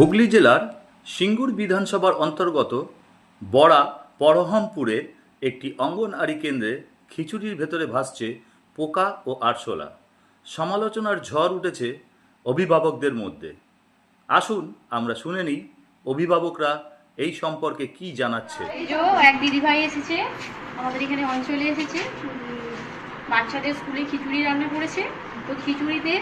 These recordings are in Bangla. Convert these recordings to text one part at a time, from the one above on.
হুগলি জেলার সিঙ্গুর বিধানসভার অন্তর্গত বড়া পরহমপুরে একটি অঙ্গনওয়াড়ি কেন্দ্রে খিচুড়ির ভেতরে ভাসছে পোকা ও আরশোলা। সমালোচনার ঝড় উঠেছে অভিভাবকদের মধ্যে। আসুন আমরা শুনে নিই অভিভাবকরা এই সম্পর্কে কি জানাচ্ছে। এক দিদিভাই এসেছে, আমাদের এখানে অঞ্চলে এসেছে। বাচ্চাদের স্কুলে খিচুড়ি রান্না করেছে। তো খিচুড়িতে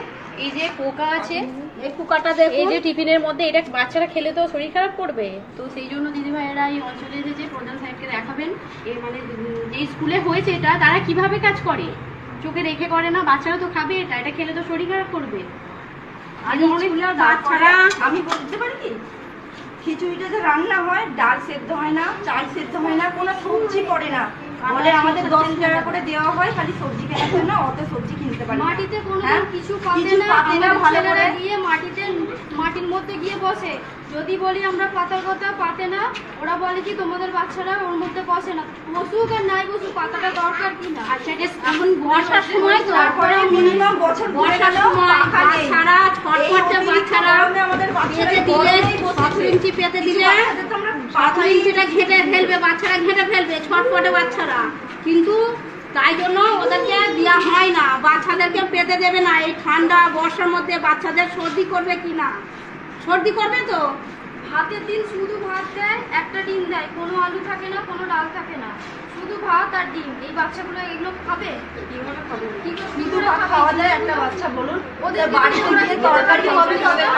এই যে পোকা আছে এই পোকাটা এই যে টিফিনের মধ্যে এটা বাচ্চারা খেলে তো শরীর খারাপ করবে। তো সেই জন্য দিদিভাইয়েরা এই অঞ্চলে এসেছে প্রধান সাহেবকে দেখাবেন এ মানে উম, যে স্কুলে হয়েছে এটা তারা কীভাবে কাজ করে? চোখে দেখে করে না বাচ্চারা তো খাবে এটা এটা খেলে তো শরীর খারাপ করবে। বাচ্চারা আমি বলতে পারি কি? খিচুড়িটা যে রান্না হয় ডাল সেদ্ধ হয় না চাল সেদ্ধ হয় না কোনো সবজি পড়ে না। বলে আমাদের দশ টাকা করে দেওয়া হয় খালি সবজি কেনার জন্য অত সবজি কিনতে পারি মাটিতে কোনো হ্যাঁ? কিছু কিছু না পাতে ভালো করে। গিয়ে মাটিতে মাটির মধ্যে গিয়ে বসে যদি বলি আমরা পাতার কথা পাতে না ওরা বলে কি তোমাদের বাচ্চারা ওর মধ্যে বসে না বসুক আর নাই বসুক পাতাটা দরকার কি না আচ্ছা এটা এখন বর্ষার সময় তারপরে মিনিমাম বছর বর্ষার সময়। বাচ্চারা ছটফটে এই বাচ্চারা গরমে আমাদের বাচ্চারা পেতে দিলে গরমেই বসে পাথর আছে। ইঞ্চি পেতে দিলে পাথর ইঞ্চিটা ঘেটে ফেলবে বাচ্চারা ঘেটে ফেলবে ছটফটে বাচ্চারা। কিন্তু তাই জন্য ওদেরকে দেওয়া হয় না। বাচ্চাদেরকে পেতে দেবে না। এই ঠান্ডা বর্ষার মধ্যে বাচ্চাদের সর্দি করবে কি না? সর্দি করবে তো? ভাতের দিন শুধু ভাত দেয় একটা ডিম দেয়। কোনো আলু থাকে না কোনো ডাল থাকে না। শুধু ভাত আর ডিম। এই বাচ্চাগুলো এগুলো খাবে? কি করে শুধু খাওয়া যায় একটা বাচ্চা বলুন। ওদের বাড়িতে তরকারি হবে তবে খাবে?